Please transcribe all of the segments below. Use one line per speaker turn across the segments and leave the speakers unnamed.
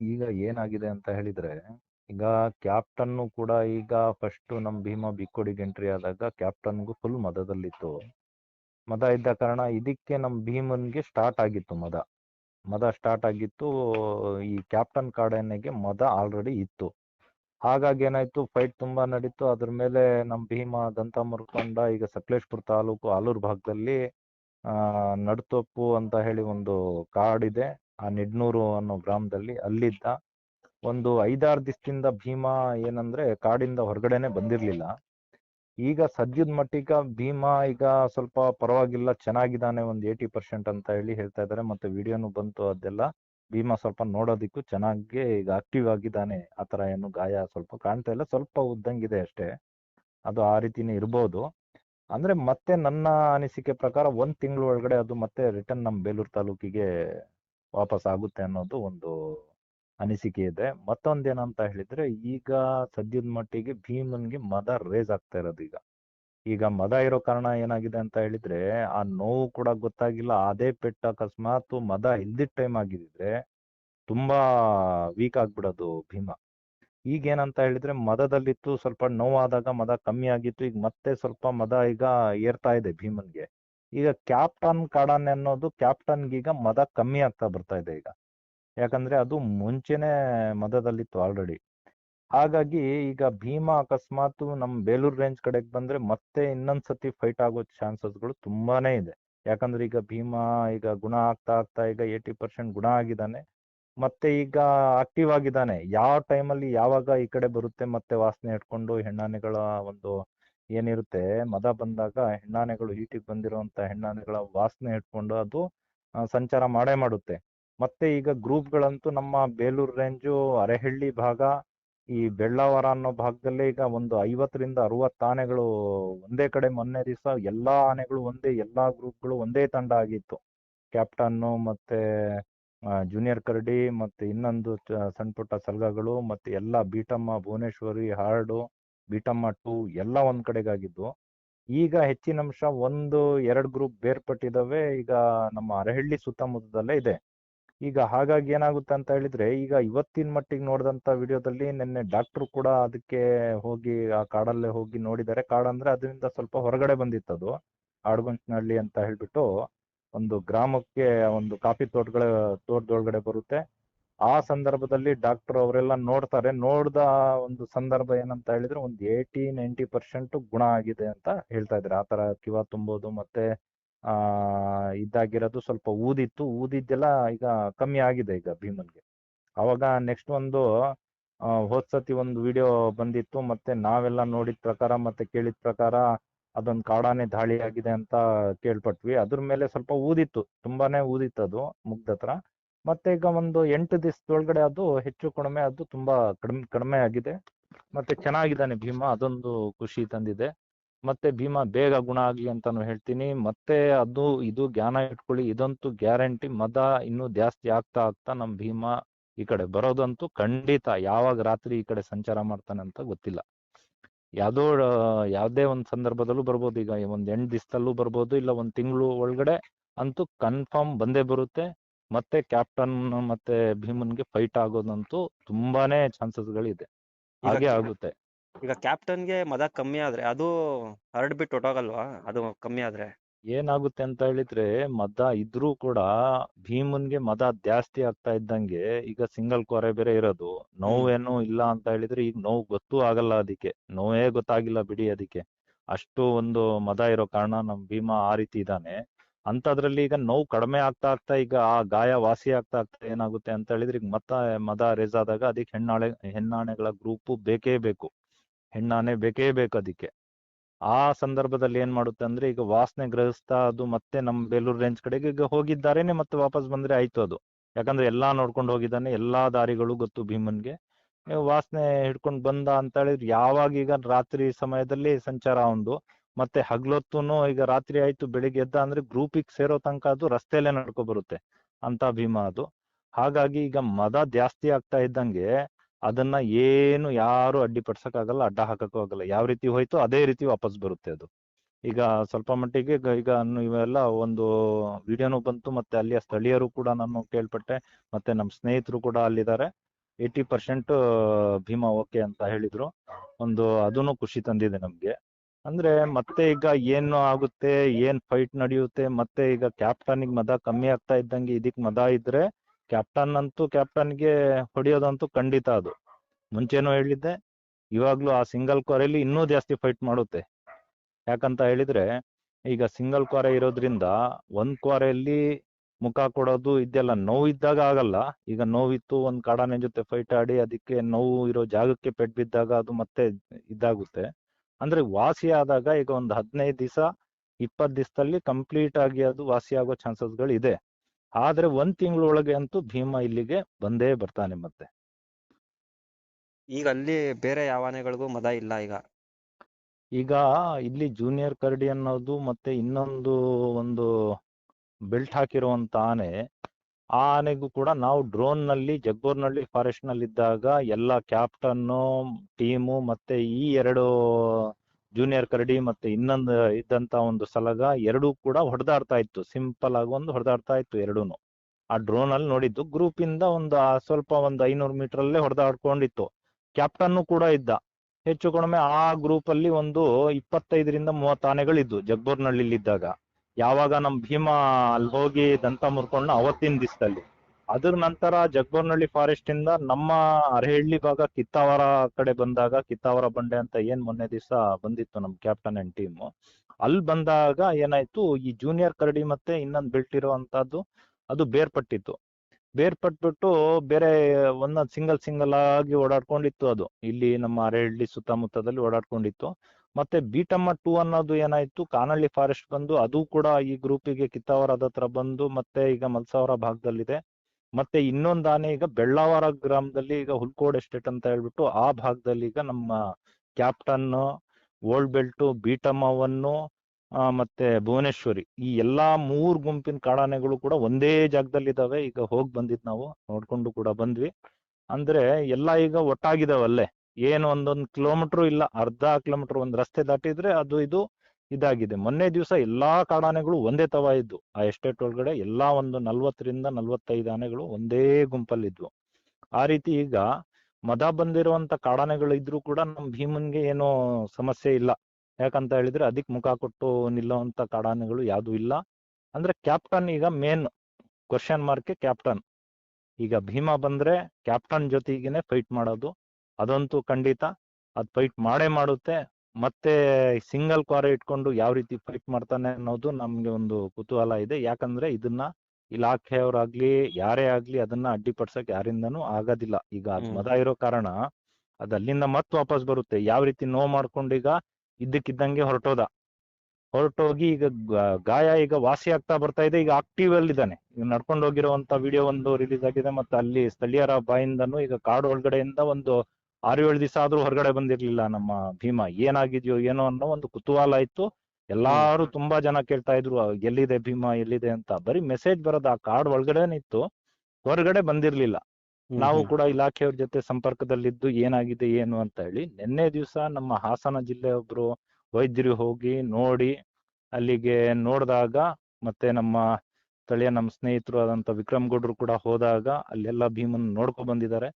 ಈಗ ಏನಾಗಿದೆ ಅಂತ ಹೇಳಿದ್ರೆ, ಈಗ ಕ್ಯಾಪ್ಟನ್ ಕೂಡ ಈಗ ಫಸ್ಟ್ ನಮ್ ಭೀಮಾ ಬಿಕ್ಕೋಡಿಗೆ ಎಂಟ್ರಿ ಆದಾಗ ಕ್ಯಾಪ್ಟನ್ಗೂ ಫುಲ್ ಮದದಲ್ಲಿತ್ತು. ಮದ ಇದ್ದ ಕಾರಣ ಇದಕ್ಕೆ ನಮ್ ಭೀಮನ್ಗೆ ಸ್ಟಾರ್ಟ್ ಆಗಿತ್ತು ಮದ. ಮದ ಸ್ಟಾರ್ಟ್ ಆಗಿತ್ತು, ಈ ಕ್ಯಾಪ್ಟನ್ ಕಾಡನೆಗೆ ಮದ ಆಲ್ರೆಡಿ ಇತ್ತು. ಹಾಗಾಗಿ ಏನಾಯ್ತು ಫೈಟ್ ತುಂಬಾ ನಡೀತು. ಅದ್ರ ಮೇಲೆ ನಮ್ ಭೀಮ ದಂತ ಮುರ್ಕೊಂಡ ಈಗ ಸಕಲೇಶ್ಪುರ ತಾಲೂಕು ಆಲೂರು ಭಾಗದಲ್ಲಿ, ಆ, ನಡ್ತೊಪ್ಪು ಅಂತ ಹೇಳಿ ಒಂದು ಕಾಡಿದೆ. ಆ ನಿಡ್ನೂರು ಅನ್ನೋ ಗ್ರಾಮದಲ್ಲಿ ಅಲ್ಲಿದ್ದ ಒಂದು ಐದಾರು ದಿವಸದಿಂದ ಭೀಮಾ ಏನಂದ್ರೆ ಕಾಡಿಂದ ಹೊರಗಡೆನೆ ಬಂದಿರ್ಲಿಲ್ಲ. ಈಗ ಸದ್ಯದ ಮಟ್ಟಿಗೆ ಭೀಮಾ ಈಗ ಸ್ವಲ್ಪ ಪರವಾಗಿಲ್ಲ, ಚೆನ್ನಾಗಿದ್ದಾನೆ ಒಂದು ಏಯ್ಟಿ ಪರ್ಸೆಂಟ್ ಅಂತ ಹೇಳಿ ಹೇಳ್ತಾ ಇದ್ದಾರೆ ಮತ್ತೆ ವಿಡಿಯೋನು ಬಂತು ಅದೆಲ್ಲ. ಭೀಮಾ ಸ್ವಲ್ಪ ನೋಡೋದಿಕ್ಕೂ ಚೆನ್ನಾಗಿ ಈಗ ಆಕ್ಟಿವ್ ಆಗಿದ್ದಾನೆ. ಆತರ ಏನು ಗಾಯ ಸ್ವಲ್ಪ ಕಾಣ್ತಾ ಇಲ್ಲ. ಸ್ವಲ್ಪ ಉದ್ದಂಗಿದೆ ಅಷ್ಟೇ. ಅದು ಆ ರೀತಿನೇ ಇರ್ಬೋದು. ಅಂದ್ರೆ ಮತ್ತೆ ನನ್ನ ಅನಿಸಿಕೆ ಪ್ರಕಾರ ಒಂದ್ ತಿಂಗಳ ಒಳಗಡೆ ಅದು ಮತ್ತೆ ರಿಟರ್ನ್ ನಮ್ ಬೇಲೂರು ತಾಲೂಕಿಗೆ ವಾಪಸ್ ಆಗುತ್ತೆ ಅನ್ನೋದು ಒಂದು ಅನಿಸಿಕೆ ಇದೆ. ಮತ್ತೊಂದೇನಂತ ಹೇಳಿದ್ರೆ, ಈಗ ಸದ್ಯದ ಮಟ್ಟಿಗೆ ಭೀಮನ್ಗೆ ಮದ ರೇಸ್ ಆಗ್ತಾ ಇರೋದು ಈಗ. ಈಗ ಮದ ಇರೋ ಕಾರಣ ಏನಾಗಿದೆ ಅಂತ ಹೇಳಿದ್ರೆ, ಆ ನೋವು ಕೂಡ ಗೊತ್ತಾಗಿಲ್ಲ. ಅದೇ ಪೆಟ್ಟು ಅಕಸ್ಮಾತ್ ಮದ ಇಲ್ದಿದ್ ಟೈಮ್ ಆಗಿದ್ರೆ ತುಂಬಾ ವೀಕ್ ಆಗ್ಬಿಡೋದು ಭೀಮ. ಈಗ ಏನಂತ ಹೇಳಿದ್ರೆ, ಮದದಲ್ಲಿತ್ತು ಸ್ವಲ್ಪ ನೋವಾದಾಗ ಮದ ಕಮ್ಮಿ ಆಗಿತ್ತು. ಈಗ ಮತ್ತೆ ಸ್ವಲ್ಪ ಮದ ಈಗ ಏರ್ತಾ ಇದೆ ಭೀಮನ್ಗೆ. ಈಗ ಕ್ಯಾಪ್ಟನ್ ಕಾಡನ್ ಅನ್ನೋದು ಕ್ಯಾಪ್ಟನ್ಗೆ ಈಗ ಮದ ಕಮ್ಮಿ ಆಗ್ತಾ ಬರ್ತಾ ಇದೆ ಈಗ. ಯಾಕಂದ್ರೆ ಅದು ಮುಂಚೆನೆ ಮದದಲ್ಲಿತ್ತು ಆಲ್ರೆಡಿ ಹಾಗಾಗಿ ಈಗ ಭೀಮಾ ಅಕಸ್ಮಾತ್ ನಮ್ ಬೇಲೂರು ರೇಂಜ್ ಕಡೆಗೆ ಬಂದ್ರೆ ಮತ್ತೆ ಇನ್ನೊಂದ್ಸತಿ ಫೈಟ್ ಆಗೋ ಚಾನ್ಸಸ್ಗಳು ತುಂಬಾನೇ ಇದೆ. ಯಾಕಂದ್ರೆ ಈಗ ಭೀಮಾ ಈಗ ಗುಣ ಆಗ್ತಾ ಆಗ್ತಾ ಈಗ ಏಯ್ಟಿ ಪರ್ಸೆಂಟ್ ಗುಣ ಆಗಿದ್ದಾನೆ. ಮತ್ತೆ ಈಗ ಆಕ್ಟಿವ್ ಆಗಿದ್ದಾನೆ. ಯಾವ ಟೈಮಲ್ಲಿ ಯಾವಾಗ ಈ ಕಡೆ ಬರುತ್ತೆ ಮತ್ತೆ ವಾಸನೆ ಇಟ್ಕೊಂಡು ಹೆಣ್ಣಾನೆಗಳ ಒಂದು ಏನಿರುತ್ತೆ, ಮದ ಬಂದಾಗ ಹೆಣ್ಣಾನೆಗಳು ಹೀಟಿಗೆ ಬಂದಿರುವಂತ ಹೆಣ್ಣಾನೆಗಳ ವಾಸನೆ ಇಟ್ಕೊಂಡು ಅದು ಸಂಚಾರ ಮಾಡೇ ಮಾಡುತ್ತೆ. ಮತ್ತೆ ಈಗ ಗ್ರೂಪ್ಗಳಂತೂ ನಮ್ಮ ಬೇಲೂರು ರೇಂಜು, ಅರೆಹಳ್ಳಿ ಭಾಗ, ಈ ಬೆಳ್ಳಾವರ ಅನ್ನೋ ಭಾಗದಲ್ಲೇ ಈಗ ಒಂದು ಐವತ್ತರಿಂದ ಅರವತ್ತು ಆನೆಗಳು ಒಂದೇ ಕಡೆ ಮೊನ್ನೆ ದಿವಸ ಎಲ್ಲಾ ಆನೆಗಳು ಒಂದೇ, ಎಲ್ಲಾ ಗ್ರೂಪ್ಗಳು ಒಂದೇ ತಂಡ ಆಗಿತ್ತು. ಕ್ಯಾಪ್ಟನ್ನು ಮತ್ತೆ ಜೂನಿಯರ್ ಕರಡಿ ಮತ್ತೆ ಇನ್ನೊಂದು ಸಣ್ಣ ಪುಟ್ಟ ಸಲ್ಗಗಳು ಮತ್ತೆ ಎಲ್ಲ ಬೀಟಮ್ಮ, ಭುವನೇಶ್ವರಿ, ಹಾರ್ಡು ಬೀಟಮ್ಮ ಟೂ ಎಲ್ಲ ಒಂದ್ ಕಡೆಗಾಗಿದ್ದು. ಈಗ ಹೆಚ್ಚಿನ ಅಂಶ ಒಂದು, ಎರಡು ಗ್ರೂಪ್ ಬೇರ್ಪಟ್ಟಿದಾವೆ. ಈಗ ನಮ್ಮ ಅರಹಳ್ಳಿ ಸುತ್ತಮುತ್ತದಲ್ಲೇ ಇದೆ. ಈಗ ಹಾಗಾಗಿ ಏನಾಗುತ್ತೆ ಅಂತ ಹೇಳಿದ್ರೆ, ಈಗ ಇವತ್ತಿನ ಮಟ್ಟಿಗೆ ನೋಡಿದಂತ ವಿಡಿಯೋದಲ್ಲಿ ನಿನ್ನೆ ಡಾಕ್ಟರ್ ಕೂಡ ಅದಕ್ಕೆ ಹೋಗಿ, ಆ ಕಾಡಲ್ಲೇ ಹೋಗಿ ನೋಡಿದ್ದಾರೆ. ಕಾಡಂದ್ರೆ ಅದರಿಂದ ಸ್ವಲ್ಪ ಹೊರಗಡೆ ಬಂದಿತ್ತು ಅದು ಆಡ್ಗೊಂಚನಹಳ್ಳಿ ಅಂತ ಹೇಳ್ಬಿಟ್ಟು ಒಂದು ಗ್ರಾಮಕ್ಕೆ ಒಂದು ಕಾಫಿ ತೋಟಗಳ, ತೋಟದೊಳಗಡೆ ಬರುತ್ತೆ. ಆ ಸಂದರ್ಭದಲ್ಲಿ ಡಾಕ್ಟರ್ ಅವರೆಲ್ಲ ನೋಡ್ತಾರೆ. ನೋಡ್ದ ಒಂದು ಸಂದರ್ಭ ಏನಂತ ಹೇಳಿದ್ರೆ ಒಂದು ಏಯ್ಟಿ ನೈಂಟಿ ಪರ್ಸೆಂಟ್ ಗುಣ ಆಗಿದೆ ಅಂತ ಹೇಳ್ತಾ ಇದ್ದಾರೆ. ಆ ತರ ಕಿವ ತುಂಬೋದು, ಮತ್ತೆ, ಆ, ಇದಾಗಿರೋದು ಸ್ವಲ್ಪ ಊದಿತ್ತು. ಊದಿದ್ದೆಲ್ಲ ಈಗ ಕಮ್ಮಿ ಆಗಿದೆ ಈಗ ಭೀಮನ್ಗೆ. ಅವಾಗ ನೆಕ್ಸ್ಟ್ ಒಂದು ಹೋದ್ ಸತಿ ಒಂದು ವಿಡಿಯೋ ಬಂದಿತ್ತು. ಮತ್ತೆ ನಾವೆಲ್ಲ ನೋಡಿದ ಪ್ರಕಾರ ಮತ್ತೆ ಕೇಳಿದ ಪ್ರಕಾರ ಅದೊಂದು ಕಾಡಾನೆ ದಾಳಿ ಆಗಿದೆ ಅಂತ ಕೇಳ್ಪಟ್ವಿ. ಅದ್ರ ಮೇಲೆ ಸ್ವಲ್ಪ ಊದಿತ್ತು. ತುಂಬಾನೇ ಊದಿತ್ತು ಅದು ಮುಗ್ದ ಹತ್ರ ಮತ್ತೆ ಈಗ ಒಂದು ಎಂಟು ದಿವಸದೊಳಗಡೆ ಅದು ಹೆಚ್ಚು ಕಡಿಮೆ, ಅದು ತುಂಬಾ ಕಡಿಮೆ ಕಡಿಮೆ ಆಗಿದೆ. ಮತ್ತೆ ಚೆನ್ನಾಗಿದ್ದಾನೆ ಭೀಮ, ಅದೊಂದು ಖುಷಿ ತಂದಿದೆ. ಮತ್ತೆ ಭೀಮ ಬೇಗ ಗುಣ ಆಗ್ಲಿ ಅಂತಾನು ಹೇಳ್ತೀನಿ. ಮತ್ತೆ ಅದು, ಇದು ಜ್ಞಾನ ಇಟ್ಕೊಳ್ಳಿ, ಇದಂತೂ ಗ್ಯಾರಂಟಿ, ಮದ ಇನ್ನೂ ಜಾಸ್ತಿ ಆಗ್ತಾ ಆಗ್ತಾ ನಮ್ ಭೀಮ ಈ ಕಡೆ ಬರೋದಂತೂ ಖಂಡಿತ ಯಾವಾಗ ರಾತ್ರಿ ಈ ಕಡೆ ಸಂಚಾರ ಮಾಡ್ತಾನೆ ಅಂತ ಗೊತ್ತಿಲ್ಲ. ಯಾವ್ದೋ, ಯಾವ್ದೇ ಒಂದ್ ಸಂದರ್ಭದಲ್ಲೂ ಬರ್ಬೋದು. ಈಗ ಒಂದ್ ಎಂಟ್ ದಿವಸದಲ್ಲೂ ಬರ್ಬೋದು, ಇಲ್ಲ ಒಂದ್ ತಿಂಗಳು ಒಳಗಡೆ ಅಂತೂ ಕನ್ಫರ್ಮ್ ಬಂದೇ ಬರುತ್ತೆ. ಮತ್ತೆ ಕ್ಯಾಪ್ಟನ್ ಮತ್ತೆ ಭೀಮನ್ಗೆ ಫೈಟ್ ಆಗೋದಂತೂ ತುಂಬಾನೇ ಚಾನ್ಸಸ್ ಗಳಿದೆ. ಹಾಗೆ ಆಗುತ್ತೆ.
ಈಗ ಕ್ಯಾಪ್ಟನ್ಗೆ ಮದ ಕಮ್ಮಿ ಆದ್ರೆ ಅದು ಹರಡ್ಬಿಟ್ಟು ಹೊಟ್ಟೋಗಲ್ವಾ ಅದು ಕಮ್ಮಿ ಆದ್ರೆ?
ಏನಾಗುತ್ತೆ ಅಂತ ಹೇಳಿದ್ರೆ ಮದ ಇದ್ರೂ ಕೂಡ ಭೀಮನ್ಗೆ ಮದ ಜಾಸ್ತಿ ಆಗ್ತಾ ಇದ್ದಂಗೆ ಈಗ ಸಿಂಗಲ್ ಕೊರೆ ಬೇರೆ ಇರೋದು. ನೋವೇನು ಇಲ್ಲ ಅಂತ ಹೇಳಿದ್ರೆ ಈಗ ನೋವು ಗೊತ್ತೂ ಆಗಲ್ಲ ಅದಕ್ಕೆ. ನೋವೇ ಗೊತ್ತಾಗಿಲ್ಲ ಬಿಡಿ ಅದಕ್ಕೆ. ಅಷ್ಟು ಒಂದು ಮದ ಇರೋ ಕಾರಣ ನಮ್ ಭೀಮ ಆ ರೀತಿ ಇದ್ದಾನೆ. ಅಂತದ್ರಲ್ಲಿ ಈಗ ನೋವು ಕಡಿಮೆ ಆಗ್ತಾ ಆಗ್ತಾ ಈಗ ಆ ಗಾಯ ವಾಸಿ ಆಗ್ತಾ ಆಗ್ತಾ ಏನಾಗುತ್ತೆ ಅಂತ ಹೇಳಿದ್ರೆ ಈಗ ಮತ್ತ ಮದ ರೇಸ್ ಆದಾಗ ಅದಕ್ಕೆ ಹೆಣ್ಣಾಳೆ ಹೆಣ್ಣಾಣೆಗಳ ಗ್ರೂಪ್ ಬೇಕೇ ಬೇಕು. ಹೆಣ್ಣಾನೆ ಬೇಕೇ ಬೇಕು ಅದಕ್ಕೆ. ಆ ಸಂದರ್ಭದಲ್ಲಿ ಏನ್ ಮಾಡುತ್ತೆ ಅಂದ್ರೆ ಈಗ ವಾಸನೆ ಗ್ರಹಿಸ್ತಾ ಅದು ಮತ್ತೆ ನಮ್ ಬೇಲೂರು ರೇಂಜ್ ಕಡೆಗೆ ಈಗ ಹೋಗಿದ್ದಾರೇನೆ ಮತ್ತೆ ವಾಪಸ್ ಬಂದ್ರೆ ಆಯ್ತು ಅದು. ಯಾಕಂದ್ರೆ ಎಲ್ಲಾ ನೋಡ್ಕೊಂಡು ಹೋಗಿದ್ದಾನೆ, ಎಲ್ಲಾ ದಾರಿಗಳು ಗೊತ್ತು ಭೀಮನ್ಗೆ. ವಾಸನೆ ಹಿಡ್ಕೊಂಡ್ ಬಂದ ಅಂತ ಹೇಳಿದ್ರೆ ಯಾವಾಗ ಈಗ ರಾತ್ರಿ ಸಮಯದಲ್ಲಿ ಸಂಚಾರ ಒಂದು ಮತ್ತೆ ಹಗ್ಲೊತ್ತುನು ಈಗ ರಾತ್ರಿ ಆಯ್ತು ಬೆಳಿಗ್ಗೆ ಎದ್ದ ಅಂದ್ರೆ ಗ್ರೂಪಿಗೆ ಸೇರೋ ತನಕ ಅದು ರಸ್ತೆಯಲ್ಲೇ ನಡ್ಕೊ ಬರುತ್ತೆ. ಅಂತ ಭೀಮಾ ಅದು. ಹಾಗಾಗಿ ಈಗ ಮದ ಜಾಸ್ತಿ ಆಗ್ತಾ ಇದ್ದಂಗೆ ಅದನ್ನ ಏನು ಯಾರು ಅಡ್ಡಿಪಡ್ಸಕ್ಕಾಗಲ್ಲ ಅಡ್ಡ ಹಾಕಕ್ಕೂ ಆಗಲ್ಲ. ಯಾವ ರೀತಿ ಹೋಯ್ತು ಅದೇ ರೀತಿ ವಾಪಸ್ ಬರುತ್ತೆ ಅದು. ಈಗ ಸ್ವಲ್ಪ ಮಟ್ಟಿಗೆ ಈಗ- ಈಗ ಇವೆಲ್ಲ ಒಂದು ವಿಡಿಯೋನು ಬಂತು ಮತ್ತೆ ಅಲ್ಲಿಯ ಸ್ಥಳೀಯರು ಕೂಡ ನಾನು ಕೇಳ್ಪಟ್ಟೆ ಮತ್ತೆ ನಮ್ಮ ಸ್ನೇಹಿತರು ಕೂಡ ಅಲ್ಲಿದ್ದಾರೆ. ಏಯ್ಟಿ ಪರ್ಸೆಂಟ್ ಭೀಮಾ ಓಕೆ ಅಂತ ಹೇಳಿದ್ರು. ಒಂದು ಅದೂ ಖುಷಿ ತಂದಿದೆ ನಮ್ಗೆ. ಅಂದ್ರೆ ಮತ್ತೆ ಈಗ ಏನು ಆಗುತ್ತೆ, ಏನ್ ಫೈಟ್ ನಡೆಯುತ್ತೆ, ಮತ್ತೆ ಈಗ ಕ್ಯಾಪ್ಟನ್ಗೆ ಮದ ಕಮ್ಮಿ ಆಗ್ತಾ ಇದ್ದಂಗೆ ಇದಕ್ ಮದ ಇದ್ರೆ ಕ್ಯಾಪ್ಟನ್ ಅಂತೂ ಕ್ಯಾಪ್ಟನ್ಗೆ ಹೊಡಿಯೋದಂತೂ ಖಂಡಿತ ಅದು. ಮುಂಚೆನೂ ಹೇಳಿದ್ದೆ, ಇವಾಗ್ಲೂ ಆ ಸಿಂಗಲ್ ಕ್ವಾರೆಯಲ್ಲಿ ಇನ್ನೂ ಜಾಸ್ತಿ ಫೈಟ್ ಮಾಡುತ್ತೆ. ಯಾಕಂತ ಹೇಳಿದ್ರೆ, ಈಗ ಸಿಂಗಲ್ ಕ್ವಾರೆ ಇರೋದ್ರಿಂದ ಒಂದ್ ಕ್ವಾರೆಯಲ್ಲಿ ಮುಖ ಕೊಡೋದು ಇದೆಲ್ಲ ನೋವು ಇದ್ದಾಗ ಆಗಲ್ಲ. ಈಗ ನೋವಿತ್ತು, ಒಂದ್ ಕಾಡಾನೆ ಜೊತೆ ಫೈಟ್ ಆಡಿ ಅದಕ್ಕೆ ನೋವು ಇರೋ ಜಾಗಕ್ಕೆ ಪೆಟ್ ಬಿದ್ದಾಗ ಅದು ಮತ್ತೆ ಇದಾಗುತ್ತೆ. ಅಂದ್ರೆ ವಾಸಿ ಆದಾಗ ಈಗ ಒಂದು ಹದಿನೈದು ದಿವಸ ಇಪ್ಪತ್ ದಿವಸದಲ್ಲಿ ಕಂಪ್ಲೀಟ್ ಆಗಿ ಅದು ವಾಸಿ ಆಗೋ ಚಾನ್ಸಸ್ಗಳು ಇದೆ ಆದ್ರೆ ಒಂದ್ ತಿಂಗಳೊಳಗೆ ಅಂತೂ ಭೀಮ ಇಲ್ಲಿಗೆ ಬಂದೇ ಬರ್ತಾನೆ ಮತ್ತೆ.
ಈಗ ಅಲ್ಲಿ ಬೇರೆ ಯಾವ ಆನೆಗಳಿಗೂ ಮದ ಇಲ್ಲ ಈಗ.
ಈಗ ಇಲ್ಲಿ ಜೂನಿಯರ್ ಕರಡಿ ಅನ್ನೋದು ಮತ್ತೆ ಇನ್ನೊಂದು ಒಂದು ಬೆಲ್ಟ್ ಹಾಕಿರುವಂತ ಆನೆ ಆನೆಗೂ ಕೂಡ ನಾವು ಡ್ರೋನ್ನಲ್ಲಿ ಜಗ್ಗೋರ್ನಳ್ಳಿ ಫಾರೆಸ್ಟ್ನಲ್ಲಿ ಇದ್ದಾಗ ಎಲ್ಲ ಕ್ಯಾಪ್ಟನ್ ಟೀಮು ಮತ್ತೆ ಈ ಎರಡು ಜೂನಿಯರ್ ಕರಡಿ ಮತ್ತೆ ಇನ್ನೊಂದು ಇದ್ದಂತ ಒಂದು ಸಲಗ ಎರಡೂ ಕೂಡ ಹೊಡೆದಾಡ್ತಾ ಇತ್ತು. ಸಿಂಪಲ್ ಆಗಿ ಒಂದು ಹೊಡೆದಾಡ್ತಾ ಇತ್ತು ಎರಡೂನು. ಆ ಡ್ರೋನ್ ಅಲ್ಲಿ ನೋಡಿದ್ದು ಗ್ರೂಪ್ ಇಂದ ಒಂದು ಸ್ವಲ್ಪ ಒಂದು ಐನೂರು ಮೀಟರ್ ಅಲ್ಲೇ ಹೊಡೆದಾಡ್ಕೊಂಡಿತ್ತು. ಕ್ಯಾಪ್ಟನ್ ಕೂಡ ಇದ್ದ. ಹೆಚ್ಚು ಕಡಿಮೆ ಆ ಗ್ರೂಪ್ ಅಲ್ಲಿ ಒಂದು ಇಪ್ಪತ್ತೈದರಿಂದ ಮೂವತ್ತು ಆನೆಗಳಿದ್ದು ಜಗ್ಬೋರ್ನಳ್ಳಿಲಿ ಇದ್ದಾಗ ಯಾವಾಗ ನಮ್ ಭೀಮ ಅಲ್ಲಿ ಹೋಗಿ ದಂತ ಮುರ್ಕೊಂಡು ಅವತ್ತಿನ ದಿವಸದಲ್ಲಿ. ಅದ್ರ ನಂತರ ಜಗ್ಬರ್ನಹಳ್ಳಿ ಫಾರೆಸ್ಟ್ ಇಂದ ನಮ್ಮ ಅರಹಳ್ಳಿ ಭಾಗ ಕಿತ್ತಾವರ ಕಡೆ ಬಂದಾಗ, ಕಿತ್ತಾವರ ಬಂಡೆ ಅಂತ ಏನ್ ಮೊನ್ನೆ ದಿವಸ ಬಂದಿತ್ತು ನಮ್ ಕ್ಯಾಪ್ಟನ್ ಅಂಡ್ ಟೀಮ್ ಅಲ್ಲಿ ಬಂದಾಗ ಏನಾಯ್ತು, ಈ ಜೂನಿಯರ್ ಕರಡಿ ಮತ್ತೆ ಇನ್ನೊಂದು ಇರುವಂತದ್ದು ಅದು ಬೇರ್ಪಟ್ಟಿತ್ತು. ಬೇರ್ಪಟ್ಬಿಟ್ಟು ಬೇರೆ ಒಂದೊಂದ್ ಸಿಂಗಲ್ ಸಿಂಗಲ್ ಆಗಿ ಓಡಾಡ್ಕೊಂಡಿತ್ತು ಅದು. ಇಲ್ಲಿ ನಮ್ಮ ಅರಹಳ್ಳಿ ಸುತ್ತಮುತ್ತದಲ್ಲಿ ಓಡಾಡ್ಕೊಂಡಿತ್ತು. ಮತ್ತೆ ಬೀಟಮ್ಮ ಟೂ ಅನ್ನೋದು ಏನಾಯ್ತು? ಕಾನಳ್ಳಿ ಫಾರೆಸ್ಟ್ ಬಂದು ಅದು ಕೂಡ ಈ ಗ್ರೂಪಿಗೆ ಕಿತ್ತಾವರದ ಹತ್ರ ಬಂದು ಮತ್ತೆ ಈಗ ಮಲ್ಸಾವರ ಭಾಗದಲ್ಲಿದೆ. ಮತ್ತೆ ಇನ್ನೊಂದು ಆನೆ ಈಗ ಬೆಳ್ಳಾವರ ಗ್ರಾಮದಲ್ಲಿ ಈಗ ಹುಲ್ಕೋಡ್ ಎಸ್ಟೇಟ್ ಅಂತ ಹೇಳ್ಬಿಟ್ಟು ಆ ಭಾಗದಲ್ಲಿ ಈಗ ನಮ್ಮ ಕ್ಯಾಪ್ಟನ್ ಓಲ್ಡ್ ಬೆಲ್ಟ್ ಬೀಟಮ್ಮವನ್ನು ಮತ್ತೆ ಭುವನೇಶ್ವರಿ ಈ ಎಲ್ಲಾ ಮೂರ್ ಗುಂಪಿನ ಕಾಡಾನೆಗಳು ಕೂಡ ಒಂದೇ ಜಾಗದಲ್ಲಿ ಇದಾವೆ ಈಗ ಹೋಗ್ ಬಂದಿದ್ ನಾವು ನೋಡ್ಕೊಂಡು ಕೂಡ ಬಂದ್ವಿ. ಅಂದ್ರೆ ಎಲ್ಲಾ ಈಗ ಒಟ್ಟಾಗಿದಾವೆ ಅಲ್ಲೇ ಏನು ಒಂದೊಂದು ಕಿಲೋಮೀಟರ್ ಇಲ್ಲ, ಅರ್ಧ ಕಿಲೋಮೀಟರ್ ಒಂದು ರಸ್ತೆ ದಾಟಿದ್ರೆ ಅದು ಇದು ಇದಾಗಿದೆ. ಮೊನ್ನೆ ದಿವಸ ಎಲ್ಲಾ ಕಾಡಾನೆಗಳು ಒಂದೇ ತವ ಇದ್ವು. ಆ ಎಸ್ಟೇಟ್ ಒಳಗಡೆ ಎಲ್ಲಾ ಒಂದು ನಲ್ವತ್ತರಿಂದ ನಲ್ವತ್ತೈದು ಆನೆಗಳು ಒಂದೇ ಗುಂಪಲ್ಲಿದ್ವು. ಆ ರೀತಿ ಈಗ ಮದ ಬಂದಿರುವಂತ ಕಾಡಾನೆಗಳು ಇದ್ರೂ ಕೂಡ ನಮ್ ಭೀಮನ್ಗೆ ಏನೋ ಸಮಸ್ಯೆ ಇಲ್ಲ. ಯಾಕಂತ ಹೇಳಿದ್ರೆ ಅದಕ್ ಮುಖ ಕೊಟ್ಟು ನಿಲ್ಲುವಂತ ಕಾಡಾನೆಗಳು ಯಾವ್ದು ಇಲ್ಲ. ಅಂದ್ರೆ ಕ್ಯಾಪ್ಟನ್ ಈಗ ಮೇನ್ ಕ್ವಶನ್ ಮಾರ್ಕ್ ಕ್ಯಾಪ್ಟನ್ ಈಗ ಭೀಮಾ ಬಂದ್ರೆ ಕ್ಯಾಪ್ಟನ್ ಜೊತೆಗೇನೆ ಫೈಟ್ ಮಾಡೋದು. ಅದಂತೂ ಖಂಡಿತ. ಅದ್ ಫೈಟ್ ಮಾಡೇ ಮಾಡುತ್ತೆ. ಮತ್ತೆ ಸಿಂಗಲ್ ಕ್ವಾರೆ ಇಟ್ಕೊಂಡು ಯಾವ ರೀತಿ ಫೈಟ್ ಮಾಡ್ತಾನೆ ಅನ್ನೋದು ನಮ್ಗೆ ಒಂದು ಕುತೂಹಲ ಇದೆ. ಯಾಕಂದ್ರೆ ಇದನ್ನ ಇಲಾಖೆಯವರಾಗ್ಲಿ ಯಾರೇ ಆಗ್ಲಿ ಅದನ್ನ ಅಡ್ಡಿಪಡ್ಸಕ್ ಯಾರಿಂದನೂ ಆಗೋದಿಲ್ಲ. ಈಗ ಅದ್ ಮದ ಇರೋ ಕಾರಣ ಅದಲ್ಲಿಂದ ಅಲ್ಲಿಂದ ಮತ್ತೆ ವಾಪಸ್ ಬರುತ್ತೆ. ಯಾವ ರೀತಿ ನೋ ಮಾಡ್ಕೊಂಡು ಈಗ ಇದ್ದಕ್ಕಿದ್ದಂಗೆ ಹೊರಟೋದ. ಹೊರಟೋಗಿ ಈಗ ಗಾಯ ಈಗ ವಾಸಿ ಆಗ್ತಾ ಬರ್ತಾ ಇದೆ. ಈಗ ಆಕ್ಟಿವ್ ಅಲ್ಲಿ ಇದ್ದಾನೆ. ಈಗ ನಡ್ಕೊಂಡು ಹೋಗಿರುವಂತ ವಿಡಿಯೋ ಒಂದು ರಿಲೀಸ್ ಆಗಿದೆ. ಮತ್ತೆ ಅಲ್ಲಿ ಸ್ಥಳೀಯರ ಬಾಯಿಂದನು ಈಗ ಕಾಡು ಒಳಗಡೆಯಿಂದ ಒಂದು ಆರು ಏಳು ದಿವಸ ಆದ್ರೂ ಹೊರಗಡೆ ಬಂದಿರ್ಲಿಲ್ಲ ನಮ್ಮ ಭೀಮ. ಏನಾಗಿದ್ಯೋ ಏನೋ ಅನ್ನೋ ಒಂದು ಕುತೂಹಲ ಇತ್ತು. ಎಲ್ಲಾರು ತುಂಬಾ ಜನ ಕೇಳ್ತಾ ಇದ್ರು ಎಲ್ಲಿದೆ ಭೀಮ ಎಲ್ಲಿದೆ ಅಂತ. ಬರೀ ಮೆಸೇಜ್ ಬರೋದು ಆ ಕಾರ್ಡ್ ಒಳಗಡೆನೆ ಇತ್ತು. ಹೊರಗಡೆ ಬಂದಿರ್ಲಿಲ್ಲ. ನಾವು ಕೂಡ ಇಲಾಖೆಯವ್ರ ಜೊತೆ ಸಂಪರ್ಕದಲ್ಲಿದ್ದು ಏನಾಗಿದೆ ಏನು ಅಂತ ಹೇಳಿ ನಿನ್ನೆ ದಿವಸ ನಮ್ಮ ಹಾಸನ ಜಿಲ್ಲೆ ಒಬ್ರು ವೈದ್ಯರು ಹೋಗಿ ನೋಡಿ ಅಲ್ಲಿಗೆ ನೋಡಿದಾಗ ಮತ್ತೆ ನಮ್ಮ ಸ್ಥಳೀಯ ನಮ್ಮ ಸ್ನೇಹಿತರು ಆದಂತ ವಿಕ್ರಮ್ ಗೌಡ್ರು ಕೂಡ ಹೋದಾಗ ಅಲ್ಲೆಲ್ಲ ಭೀಮನ್ ನೋಡ್ಕೊ ಬಂದಿದ್ದಾರೆ.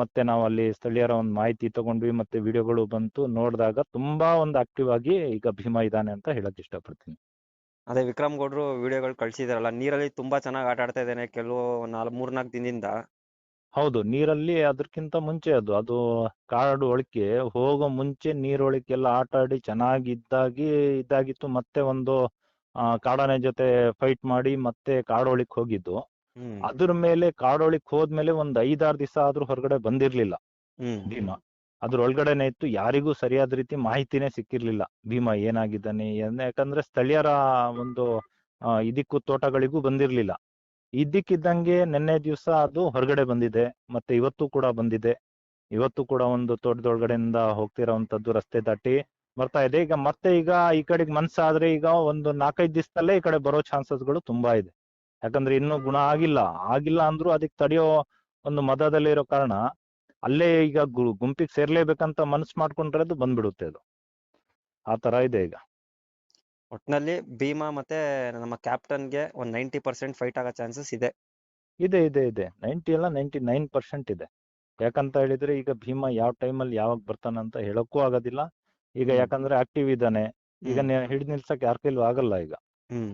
ಮತ್ತೆ ನಾವು ಅಲ್ಲಿ ಸ್ಥಳೀಯರ ಒಂದು ಮಾಹಿತಿ ತಗೊಂಡ್ವಿ ಮತ್ತೆ ವಿಡಿಯೋಗಳು ಬಂತು ನೋಡಿದಾಗ ತುಂಬಾ ಒಂದು ಆಕ್ಟಿವ್ ಆಗಿ ಈಗ ಭೀಮ ಇದ್ದಾನೆ ಅಂತ ಹೇಳಕ್ ಇಷ್ಟಪಡ್ತೀನಿ.
ಅದೇ ವಿಕ್ರಮ್ ಗೌಡ್ರು ವಿಡಿಯೋಗಳು ಕಳ್ಸಿದಾರಲ್ಲ ನೀರಲ್ಲಿ ತುಂಬಾ ಚೆನ್ನಾಗಿ ಆಟ ಆಡ್ತಾ ಇದ್ದಾನೆ ಕೆಲವು ನಾಲ್ ಮೂರ್ನಾಲ್ಕು ದಿನದಿಂದ.
ಹೌದು ನೀರಲ್ಲಿ ಅದಕ್ಕಿಂತ ಮುಂಚೆ ಅದು ಅದು ಕಾಡು ಒಳಕ್ಕೆ ಹೋಗೋ ಮುಂಚೆ ನೀರೊಳಕ್ಕೆಲ್ಲ ಆಟ ಆಡಿ ಚೆನ್ನಾಗಿ ಇದ್ದಾಗಿ ಇದಾಗಿತ್ತು ಮತ್ತೆ ಒಂದು ಕಾಡಾನೆ ಜೊತೆ ಫೈಟ್ ಮಾಡಿ ಮತ್ತೆ ಕಾಡೊಳಕ್ ಹೋಗಿದ್ದು. ಅದ್ರ ಮೇಲೆ ಕಾಡೊಳಿಕ್ ಹೋದ್ಮೇಲೆ ಒಂದ್ ಐದಾರು ದಿವಸ ಆದ್ರೂ ಹೊರಗಡೆ ಬಂದಿರ್ಲಿಲ್ಲ ಭೀಮಾ. ಅದ್ರ ಒಳಗಡೆನೆ ಇತ್ತು ಯಾರಿಗೂ ಸರಿಯಾದ ರೀತಿ ಮಾಹಿತಿನೇ ಸಿಕ್ಕಿರ್ಲಿಲ್ಲ. ಭೀಮ ಏನಾಗಿದ್ದಾನೆ ಯಾಕಂದ್ರೆ ಸ್ಥಳೀಯರ ಒಂದು ಇದಕ್ಕೂ ತೋಟಗಳಿಗೂ ಬಂದಿರ್ಲಿಲ್ಲ. ಇದ್ದಕ್ಕಿದ್ದಂಗೆ ನಿನ್ನೆ ದಿವಸ ಅದು ಹೊರಗಡೆ ಬಂದಿದೆ ಮತ್ತೆ ಇವತ್ತು ಕೂಡ ಬಂದಿದೆ. ಇವತ್ತು ಕೂಡ ಒಂದು ತೋಟದೊಳಗಡೆಯಿಂದ ಹೋಗ್ತಿರೋವಂಥದ್ದು ರಸ್ತೆ ದಾಟಿ ಬರ್ತಾ ಇದೆ. ಈಗ ಮತ್ತೆ ಈಗ ಈ ಕಡೆಗೆ ಮನ್ಸಾದ್ರೆ ಈಗ ಒಂದು ನಾಲ್ಕೈದು ದಿವಸದಲ್ಲೇ ಈ ಕಡೆ ಬರೋ ಚಾನ್ಸಸ್ಗಳು ತುಂಬಾ ಇದೆ. ಯಾಕಂದ್ರೆ ಇನ್ನೂ ಗುಣ ಆಗಿಲ್ಲ. ಆಗಿಲ್ಲ ಅಂದ್ರೂ ಅದಕ್ಕೆ ತಡೆಯೋ ಒಂದು ಮದದಲ್ಲಿ ಇರೋ ಕಾರಣ ಅಲ್ಲೇ ಈಗ ಗುಂಪಿಗೆ ಸೇರ್ಲೇಬೇಕಂತ ಮನಸ್ಸು ಮಾಡ್ಕೊಂಡ್ರೆ ಅದು ಬಂದ್ಬಿಡುತ್ತೆ ಅದು. ಆ ತರ ಇದೆ ಈಗ.
ಒಟ್ನಲ್ಲಿ ಭೀಮಾ ಮತ್ತೆ ನಮ್ಮ ಕ್ಯಾಪ್ಟನ್ಗೆ ಒಂದ್ ನೈಂಟಿ ಪರ್ಸೆಂಟ್ ಫೈಟ್ ಆಗೋ ಚಾನ್ಸಸ್ ಇದೆ.
ಇದೆ ಇದೆ ಇದೆ. ನೈಂಟಿ ಎಲ್ಲ ನೈಂಟಿ ನೈನ್ ಪರ್ಸೆಂಟ್ ಇದೆ. ಯಾಕಂತ ಹೇಳಿದ್ರೆ ಈಗ ಭೀಮ ಯಾವ ಟೈಮಲ್ಲಿ ಯಾವಾಗ ಬರ್ತಾನೆ ಅಂತ ಹೇಳಕ್ಕೂ ಆಗೋದಿಲ್ಲ. ಈಗ ಯಾಕಂದ್ರೆ ಆಕ್ಟಿವ್ ಇದ್ದಾನೆ. ಈಗ. ಹಿಡಿದು ನಿಲ್ಸಕ್ ಯಾರ ಕೈಲೂ ಆಗಲ್ಲ ಈಗ.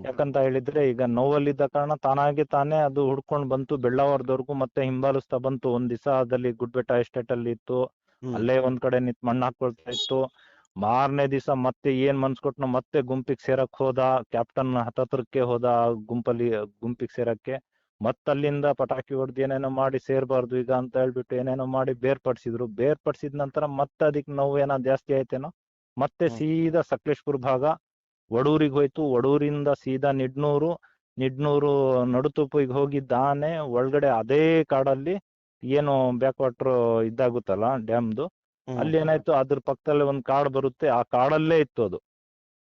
ಯಾಕಂತ ಹೇಳಿದ್ರೆ ಈಗ ನೋವಲ್ಲಿದ್ದ ಕಾರಣ ತಾನಾಗೆ ತಾನೇ ಅದು ಹುಡ್ಕೊಂಡ್ ಬಂತು ಬೆಳ್ಳಾವರದವರೆಗೂ ಮತ್ತೆ ಹಿಂಬಾಲಿಸ್ತಾ ಬಂತು. ಒಂದ್ ದಿವಸ ಅದಲ್ಲಿ ಗುಡ್ಬೆಟ್ಟ ಎಸ್ಟೇಟ್ ಅಲ್ಲಿ ಇತ್ತು. ಅಲ್ಲೇ ಒಂದ್ ಕಡೆ ನಿಂತ್ ಮಣ್ಣು ಹಾಕೊಳ್ತಾ ಇತ್ತು. ಮಾರನೇ ದಿವಸ ಮತ್ತೆ ಏನ್ ಮನ್ಸ್ ಕೊಟ್ನೋ ಮತ್ತೆ ಗುಂಪಿಗೆ ಸೇರಕ್ ಹೋದ. ಕ್ಯಾಪ್ಟನ್ ಹತ್ತತ್ರಕ್ಕೆ ಹೋದ ಗುಂಪಲ್ಲಿ ಗುಂಪಿಗೆ ಸೇರಕ್ಕೆ. ಮತ್ತಲ್ಲಿಂದ ಪಟಾಕಿ ಹೊಡೆದು ಏನೇನೋ ಮಾಡಿ ಸೇರ್ಬಾರ್ದು ಈಗ ಅಂತ ಹೇಳ್ಬಿಟ್ಟು ಏನೇನೋ ಮಾಡಿ ಬೇರ್ಪಡಿಸಿದ್ರು. ಬೇರ್ಪಡಿಸಿದ ನಂತರ ಮತ್ತೆ ಅದಕ್ಕೆ ನೋವು ಏನೋ ಜಾಸ್ತಿ ಆಯ್ತೇನೋ? ಮತ್ತೆ. ಸೀದಾ ಸಕಲೇಶ್ಪುರ ಭಾಗ ವಡೂರಿಗೆ ಹೋಯ್ತು. ವಡೂರಿಂದ ಸೀದಾ ನಿಡ್ನೂರು ನಿಡ್ನೂರು ನಡುತುಪ್ಪಿಗೆ ಹೋಗಿದ್ದಾನೆ ಒಳಗಡೆ ಅದೇ ಕಾಡಲ್ಲಿ ಏನು ಬ್ಯಾಕ್ ವಾಟರ್ ಇದಾಗುತ್ತಲ್ಲ ಡ್ಯಾಮ್ದು. ಅಲ್ಲಿ ಏನಾಯ್ತು ಅದ್ರ ಪಕ್ಕದಲ್ಲಿ ಒಂದ್ ಕಾಡ್ ಬರುತ್ತೆ. ಆ ಕಾಡಲ್ಲೇ ಇತ್ತು ಅದು.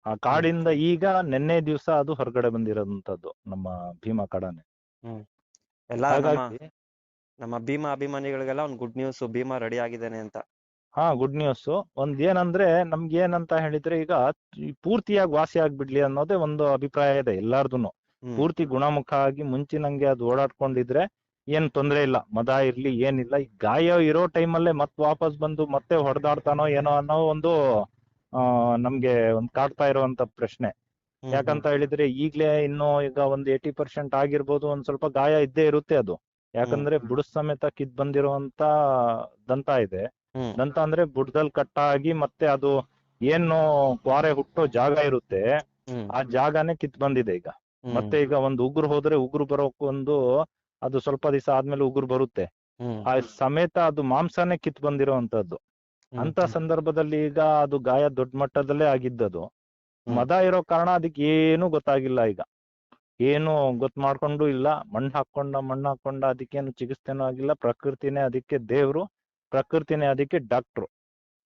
ಆ ಕಾಡಿಂದ ಈಗ ನಿನ್ನೆ ದಿವಸ ಅದು ಹೊರಗಡೆ ಬಂದಿರೋದಂತದ್ದು ನಮ್ಮ ಭೀಮಾ ಕಾಡನೆ.
ಎಲ್ಲ ನಮ್ಮ ನಮ್ಮ ಭೀಮಾ ಅಭಿಮಾನಿಗಳಿಗೆಲ್ಲ ಒಂದು ಗುಡ್ ನ್ಯೂಸ್ ಭೀಮಾ ರೆಡಿ ಆಗಿದ್ದಾನೆ ಅಂತ.
ಹಾ ಗುಡ್ ನ್ಯೂಸ್ ಒಂದ್ ಏನಂದ್ರೆ ನಮ್ಗೆ ಏನಂತ ಹೇಳಿದ್ರೆ ಈಗ ಪೂರ್ತಿಯಾಗಿ ವಾಸಿ ಆಗ್ಬಿಡ್ಲಿ ಅನ್ನೋದೇ ಒಂದು ಅಭಿಪ್ರಾಯ ಇದೆ ಎಲ್ಲಾರ್ದುನು. ಪೂರ್ತಿ ಗುಣಮುಖ ಆಗಿ ಮುಂಚಿನಂಗೆ ಅದು ಓಡಾಡ್ಕೊಂಡಿದ್ರೆ ಏನ್ ತೊಂದ್ರೆ ಇಲ್ಲ. ಮದ ಇರ್ಲಿ ಏನಿಲ್ಲ. ಗಾಯ ಇರೋ ಟೈಮಲ್ಲೇ ಮತ್ ವಾಪಸ್ ಬಂದು ಮತ್ತೆ ಹೊಡೆದಾಡ್ತಾನೋ ಏನೋ ಅನ್ನೋ ಒಂದು ಆ ನಮ್ಗೆ ಒಂದ್ ಕಾಡ್ತಾ ಇರುವಂತ ಪ್ರಶ್ನೆ. ಯಾಕಂತ ಹೇಳಿದ್ರೆ ಈಗ್ಲೇ ಇನ್ನು ಈಗ ಒಂದ್ ಏಟಿ ಪರ್ಸೆಂಟ್ ಆಗಿರ್ಬೋದು ಒಂದ್ ಸ್ವಲ್ಪ ಗಾಯ ಇದ್ದೇ ಇರುತ್ತೆ ಅದು. ಯಾಕಂದ್ರೆ ಬುಡಸ್ ಸಮೇತ ಕಿದ್ ಬಂದಿರುವಂತ ದಂತ ಇದೆ. ದಂತ ಅಂದ್ರೆ ಬುಡದಲ್ಲಿ ಕಟ್ಟಾಗಿ ಮತ್ತೆ ಅದು ಏನು ಕ್ವಾರೆ ಹುಟ್ಟೋ ಜಾಗ ಇರುತ್ತೆ ಆ ಜಾಗನೇ ಕಿತ್ ಬಂದಿದೆ ಈಗ. ಮತ್ತೆ ಈಗ ಒಂದು ಉಗುರು ಹೋದ್ರೆ ಉಗುರು ಬರೋಕ್ ಒಂದು ಅದು ಸ್ವಲ್ಪ ದಿವಸ ಆದ್ಮೇಲೆ ಉಗುರು ಬರುತ್ತೆ. ಆ ಸಮೇತ ಅದು ಮಾಂಸನೇ ಕಿತ್
ಬಂದಿರೋಂತದ್ದು.
ಅಂತ ಸಂದರ್ಭದಲ್ಲಿ ಈಗ ಅದು ಗಾಯ ದೊಡ್ಡ ಮಟ್ಟದಲ್ಲೇ ಆಗಿದ್ದದು. ಮದ ಇರೋ ಕಾರಣ ಅದಕ್ಕೆ ಏನು ಗೊತ್ತಾಗಿಲ್ಲ ಈಗ. ಏನು ಗೊತ್ ಮಾಡ್ಕೊಂಡು ಇಲ್ಲ. ಮಣ್ಣು ಹಾಕೊಂಡ ಮಣ್ಣು ಹಾಕೊಂಡ ಅದಕ್ಕೇನು ಚಿಕಿತ್ಸೆನೂ ಆಗಿಲ್ಲ. ಪ್ರಕೃತಿನೇ ಅದಕ್ಕೆ ದೇವ್ರು ಪ್ರಕೃತಿನೇ ಅದಕ್ಕೆ ಡಾಕ್ಟ್ರು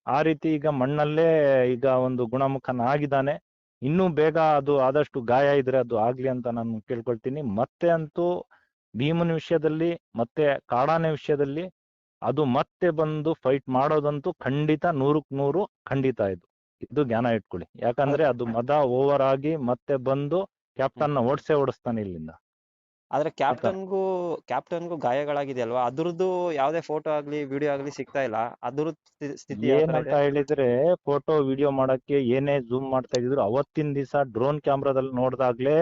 ಆ ರೀತಿ ಈಗ ಮಣ್ಣಲ್ಲೇ ಈಗ ಒಂದು ಗುಣಮುಖನಾಗಿದ್ದಾನೆ. ಇನ್ನೂ ಬೇಗ ಅದು ಆದಷ್ಟು ಗಾಯ ಇದ್ರೆ ಅದು ಆಗ್ಲಿ ಅಂತ ನಾನು ಕೇಳ್ಕೊಳ್ತೀನಿ. ಮತ್ತೆ ಅಂತೂ ಭೀಮನ ವಿಷಯದಲ್ಲಿ ಮತ್ತೆ ಕಾಡಾನೆ ವಿಷಯದಲ್ಲಿ ಅದು ಮತ್ತೆ ಬಂದು ಫೈಟ್ ಮಾಡೋದಂತೂ ಖಂಡಿತ ನೂರಕ್ ನೂರು ಖಂಡಿತ ಇದು. ಇದು ಜ್ಞಾನ ಇಟ್ಕೊಳ್ಳಿ. ಯಾಕಂದ್ರೆ ಅದು ಮದ ಓವರ್ ಆಗಿ ಮತ್ತೆ ಬಂದು ಕ್ಯಾಪ್ಟನ್ನ ಓಡಿಸೇ ಓಡಿಸ್ತಾನೆ ಇಲ್ಲಿಂದ.
ಆದ್ರೆ ಕ್ಯಾಪ್ಟನ್ಗೂ ಕ್ಯಾಪ್ಟನ್ಗೂ ಗಾಯಗಳಾಗಿದೆಯಲ್ವಾ? ಅದ್ರದ್ದು ಯಾವ್ದೇ ಫೋಟೋ ಆಗ್ಲಿ ವಿಡಿಯೋ ಆಗ್ಲಿ ಸಿಗ್ತಾ ಇಲ್ಲ. ಅದ್ರ ಸ್ಥಿ- ಸ್ಥಿತಿ
ಏನಂತ ಹೇಳಿದ್ರೆ ಫೋಟೋ ವಿಡಿಯೋ ಮಾಡಕ್ಕೆ ಏನೇ ಜೂಮ್ ಮಾಡ್ತಾ ಇದ್ರು ಅವತ್ತಿನ ದಿವಸ ಡ್ರೋನ್ ಕ್ಯಾಮ್ರಾದಲ್ಲಿ ನೋಡ್ದಾಗ್ಲೇ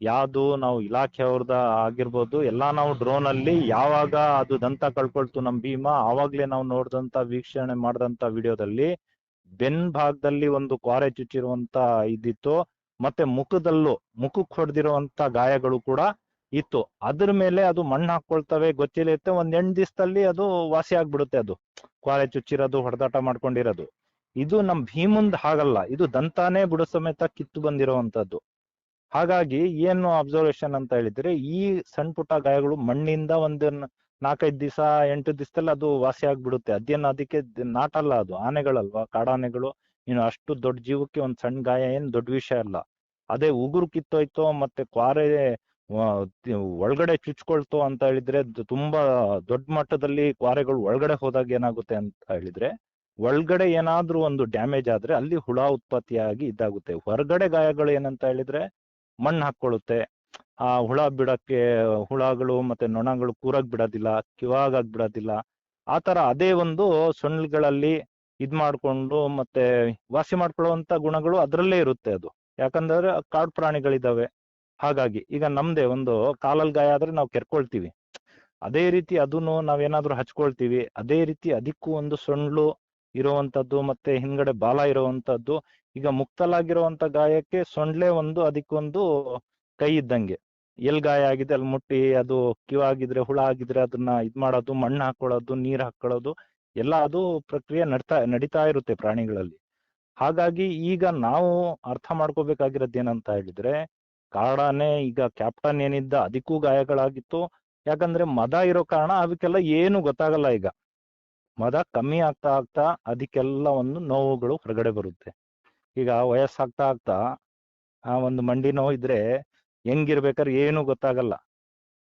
ಯಾವ್ದು ನಾವು ಇಲಾಖೆಯವ್ರದ ಆಗಿರ್ಬೋದು ಎಲ್ಲಾ ನಾವು ಡ್ರೋನ್ ಅಲ್ಲಿ ಯಾವಾಗ ಅದು ದಂತ ಕಳ್ಕೊಳ್ತು ನಮ್ ಭೀಮ ಆವಾಗ್ಲೇ ನಾವು ನೋಡ್ದಂತ ವೀಕ್ಷಣೆ ಮಾಡಿದಂತ ವಿಡಿಯೋದಲ್ಲಿ ಬೆನ್ ಭಾಗದಲ್ಲಿ ಒಂದು ಕ್ವಾರೆ ಚುಚ್ಚಿರುವಂತ ಇದ್ದಿತ್ತು ಮತ್ತೆ ಮುಖದಲ್ಲೂ ಮುಖಕ್ಕೆ ಹೊಡೆದಿರುವಂತ ಗಾಯಗಳು ಕೂಡ ಇತ್ತು. ಅದ್ರ ಮೇಲೆ ಅದು ಮಣ್ಣು ಹಾಕೊಳ್ತವೆ ಗೊತ್ತಿರುತ್ತೆ ಒಂದ್ ಎಂಟ್ ದಿವಸದಲ್ಲಿ ಅದು ವಾಸಿ ಆಗ್ಬಿಡುತ್ತೆ ಅದು. ಕ್ವಾರೆ ಚುಚ್ಚಿರೋದು, ಹೊಡೆದಾಟ ಮಾಡ್ಕೊಂಡಿರೋದು. ಇದು ನಮ್ ಭೀಮಂದ್ ಹಾಗಲ್ಲ. ಇದು ದಂತಾನೇ ಬುಡ ಸಮೇತ ಕಿತ್ತು ಬಂದಿರುವಂತದ್ದು ಹಾಗಾಗಿ ಏನು ಅಬ್ಸರ್ವೇಷನ್ ಅಂತ ಹೇಳಿದ್ರೆ, ಈ ಸಣ್ಣ ಪುಟ್ಟ ಗಾಯಗಳು ಮಣ್ಣಿಂದ ಒಂದ್ ನಾಲ್ಕೈದು ದಿವಸ, ಎಂಟು ದಿವಸದಲ್ಲಿ ಅದು ವಾಸಿ ಆಗ್ಬಿಡುತ್ತೆ. ಅದೇನು ಅದಕ್ಕೆ ನಾಟಲ್ಲ ಅದು. ಆನೆಗಳಲ್ವಾ? ಕಾಡಾನೆಗಳು. ಇನ್ನು ಅಷ್ಟು ದೊಡ್ಡ ಜೀವಕ್ಕೆ ಒಂದ್ ಸಣ್ಣ ಗಾಯ ಏನ್ ದೊಡ್ಡ ವಿಷಯ ಅಲ್ಲ. ಅದೇ ಉಗುರು ಕಿತ್ತೋಯ್ತೋ ಮತ್ತೆ ಕ್ವಾರೆ ಒಳಗಡೆ ಚುಚ್ಕೊಳ್ತು ಅಂತ ಹೇಳಿದ್ರೆ ತುಂಬಾ ದೊಡ್ಡ ಮಟ್ಟದಲ್ಲಿ ಕ್ವಾರೆಗಳು ಒಳಗಡೆ ಹೋದಾಗ ಏನಾಗುತ್ತೆ ಅಂತ ಹೇಳಿದ್ರೆ ಒಳಗಡೆ ಏನಾದ್ರೂ ಒಂದು ಡ್ಯಾಮೇಜ್ ಆದ್ರೆ ಅಲ್ಲಿ ಹುಳ ಉತ್ಪತ್ತಿಯಾಗಿ ಇದಾಗುತ್ತೆ. ಹೊರಗಡೆ ಗಾಯಗಳು ಏನಂತ ಹೇಳಿದ್ರೆ ಮಣ್ಣು ಹಾಕೊಳ್ಳುತ್ತೆ ಆ ಹುಳ ಬಿಡಕ್ಕೆ ಹುಳಗಳು ಮತ್ತೆ ನೊಣಗಳು ಕೂರಕ್ ಬಿಡೋದಿಲ್ಲ ಕಿವಾಗಾಗ್ ಬಿಡೋದಿಲ್ಲ. ಆ ತರ ಅದೇ ಒಂದು ಸೊಳ್ಳುಗಳಲ್ಲಿ ಇದ್ ಮಾಡ್ಕೊಂಡು ಮತ್ತೆ ವಾಸಿ ಮಾಡ್ಕೊಳ್ಳುವಂತ ಗುಣಗಳು ಅದರಲ್ಲೇ ಇರುತ್ತೆ ಅದು. ಯಾಕಂದ್ರೆ ಕಾಡು ಪ್ರಾಣಿಗಳಿದಾವೆ. ಹಾಗಾಗಿ ಈಗ ನಮ್ದೇ ಒಂದು ಕಾಲಲ್ ಗಾಯ ಆದ್ರೆ ನಾವು ಕೆರ್ಕೊಳ್ತೀವಿ. ಅದೇ ರೀತಿ ಅದನ್ನು ನಾವೇನಾದ್ರೂ ಹಚ್ಕೊಳ್ತೀವಿ. ಅದೇ ರೀತಿ ಅದಕ್ಕೂ ಒಂದು ಸೊಂಡ್ಲು ಇರುವಂತದ್ದು ಮತ್ತೆ ಹಿಂದ್ಗಡೆ ಬಾಲ ಇರುವಂತದ್ದು ಈಗ ಮುಕ್ತಲಾಗಿರುವಂತ ಗಾಯಕ್ಕೆ ಸೊಂಡ್ಲೆ ಒಂದು ಅದಕ್ಕೊಂದು ಕೈ ಇದ್ದಂಗೆ. ಎಲ್ ಗಾಯ ಆಗಿದೆ ಅಲ್ಲಿ ಮುಟ್ಟಿ, ಅದು ಕಿವ ಆಗಿದ್ರೆ ಹುಳ ಆಗಿದ್ರೆ ಅದನ್ನ ಇದ್ ಮಾಡೋದು, ಮಣ್ಣು ಹಾಕೊಳ್ಳೋದು, ನೀರ್ ಹಾಕೊಳ್ಳೋದು ಎಲ್ಲ ಅದು ಪ್ರಕ್ರಿಯೆ ನಡ್ತಾ, ನಡೀತಾ ಇರುತ್ತೆ ಪ್ರಾಣಿಗಳಲ್ಲಿ. ಹಾಗಾಗಿ ಈಗ ನಾವು ಅರ್ಥ ಮಾಡ್ಕೋಬೇಕಾಗಿರೋದು ಏನಂತ ಹೇಳಿದ್ರೆ ಕಾಡಾನೆ ಈಗ ಕ್ಯಾಪ್ಟನ್ ಏನಿದ್ದ ಅದಕ್ಕೂ ಗಾಯಗಳಾಗಿತ್ತು. ಯಾಕಂದ್ರೆ ಮದ ಇರೋ ಕಾರಣ ಅದಕ್ಕೆಲ್ಲ ಏನು ಗೊತ್ತಾಗಲ್ಲ ಈಗ. ಮದ ಕಮ್ಮಿ ಆಗ್ತಾ ಆಗ್ತಾ ಅದಕ್ಕೆಲ್ಲ ಒಂದು ನೋವುಗಳು ಹೊರಗಡೆ ಬರುತ್ತೆ. ಈಗ ವಯಸ್ಸಾಗ್ತಾ ಆಗ್ತಾ ಆ ಒಂದು ಮಂಡಿ ನೋವು ಇದ್ರೆ ಹೆಂಗಿರ್ಬೇಕಾದ್ರೆ ಏನು ಗೊತ್ತಾಗಲ್ಲ.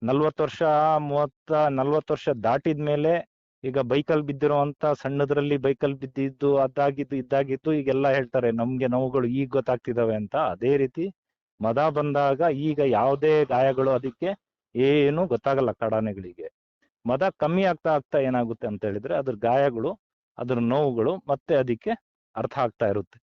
ನಲ್ವತ್ತು ವರ್ಷ, ಮೂವತ್ತ, ನಲ್ವತ್ತು ವರ್ಷ ದಾಟಿದ ಮೇಲೆ ಈಗ ಬೈಕಲ್ ಬಿದ್ದಿರುವಂತ ಸಣ್ಣದ್ರಲ್ಲಿ ಬೈಕಲ್ ಬಿದ್ದಿದ್ದು, ಅದಾಗಿದ್ದು, ಇದ್ದಾಗಿದ್ದು ಈಗೆಲ್ಲ ಹೇಳ್ತಾರೆ ನಮ್ಗೆ ನೋವುಗಳು ಈಗ ಗೊತ್ತಾಗ್ತಿದಾವೆ ಅಂತ. ಅದೇ ರೀತಿ ಮದ ಬಂದಾಗ ಈಗ ಯಾವುದೇ ಗಾಯಗಳು ಅದಕ್ಕೆ ಏನು ಗೊತ್ತಾಗಲ್ಲ ಕಡಾನೆಗಳಿಗೆ. ಮದ ಕಮ್ಮಿ ಆಗ್ತಾ ಆಗ್ತಾ ಏನಾಗುತ್ತೆ ಅಂತ ಹೇಳಿದ್ರೆ ಅದ್ರ ಗಾಯಗಳು, ಅದ್ರ ನೋವುಗಳು ಮತ್ತೆ ಅದಕ್ಕೆ ಅರ್ಥ ಆಗ್ತಾ ಇರುತ್ತೆ.